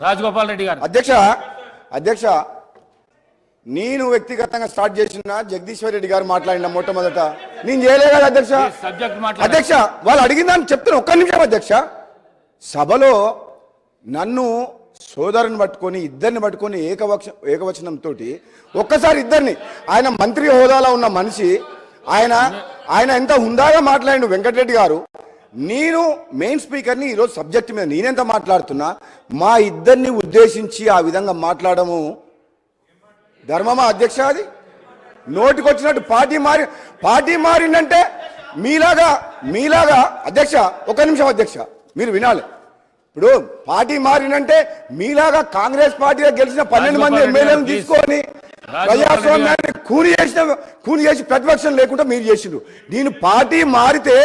రాజగోపాల్ రెడ్డి గారు. అధ్యక్ష అధ్యక్ష నేను వ్యక్తిగతంగా స్టార్ట్ చేసిన జగదీశ్వర్ రెడ్డి గారు మాట్లాడిన మొట్టమొదట. నేను చేయలే కదా అధ్యక్ష? సబ్జెక్ట్ అధ్యక్ష వాళ్ళు అడిగిందని చెప్తున్నా ఒక్క నిమిషం అధ్యక్ష. సభలో నన్ను సోదరుని పట్టుకొని ఇద్దరిని పట్టుకొని ఏకవచ ఏకవచనంతో ఒక్కసారి ఇద్దరిని ఆయన మంత్రి హోదాలో ఉన్న మనిషి ఆయన ఆయన ఎంత హుందాగా మాట్లాడిండు వెంకటరెడ్డి గారు నేను మెయిన్ స్పీకర్ని ఈరోజు సబ్జెక్ట్ మీద నేనెంత మాట్లాడుతున్నా మా ఇద్దరిని ఉద్దేశించి ఆ విధంగా మాట్లాడము. ధర్మమా అధ్యక్ష అది? నోటికొచ్చినట్టు పార్టీ మారి పార్టీ మారిందంటే మీలాగా మీలాగా అధ్యక్ష ఒక నిమిషం అధ్యక్ష మీరు వినాలి. ఇప్పుడు పార్టీ మారినంటే మీలాగా కాంగ్రెస్ పార్టీలో గెలిచిన పన్నెండు మంది ఎమ్మెల్యేలను తీసుకొని. ప్రజాస్వామ్యాన్ని కూని చేసిన కూని చేసి ప్రతిపక్షం లేకుండా మీరు చేసిండ్రు. నేను పార్టీ మారితే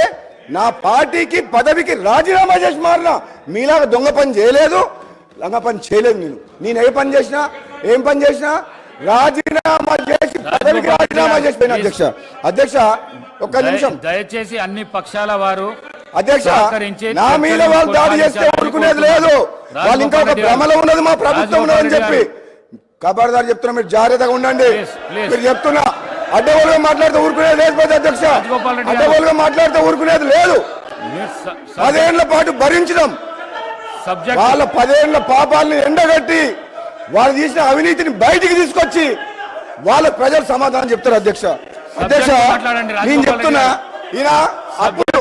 నా పార్టీకి పదవికి రాజీనామా చేసి మారిన మీలాగా దొంగ పని చేయలేదు? లంగ పని చేయలేదు నేను. నేను ఏ పని చేసినా ఏం పని చేసినా రాజీనామా చేసి పదవికి రాజీనామా చేసి పోయిన అధ్యక్ష. అధ్యక్ష ఒక్క నిమిషం. దయ- దయచేసి అన్ని పక్షాల వారు అధ్యక్ష నా మీద వాళ్ళు దాడి చేస్తే ఊరుకునేది లేదు. వాళ్ళు ఇంకా ఒక భ్రమలో ఉన్నది మా ప్రభుత్వం ఉన్నదని చెప్పి. రెడ్డి ఖబర్దార్ చెప్తున్నా మీరు జాగ్రత్తగా ఉండండి. మీరు చెప్తున్నా అడ్డగోలుగా మాట్లాడితే ఊరుకునేది పెద్ద అధ్యక్ష. అడ్డగోలుగా మాట్లాడితే ఊరుకునేది లేదు. పదేళ్ళ పాటు భరించడం. వాళ్ళ పదేళ్ళ పాపాలని ఎండగట్టి వాళ్ళు చేసిన అవినీతిని బయటికి తీసుకొచ్చి వాళ్ళ ప్రజలు సమాధానం చెప్తారు అధ్యక్ష. అధ్యక్ష నేను చెప్తున్నా ఈయన అప్పులు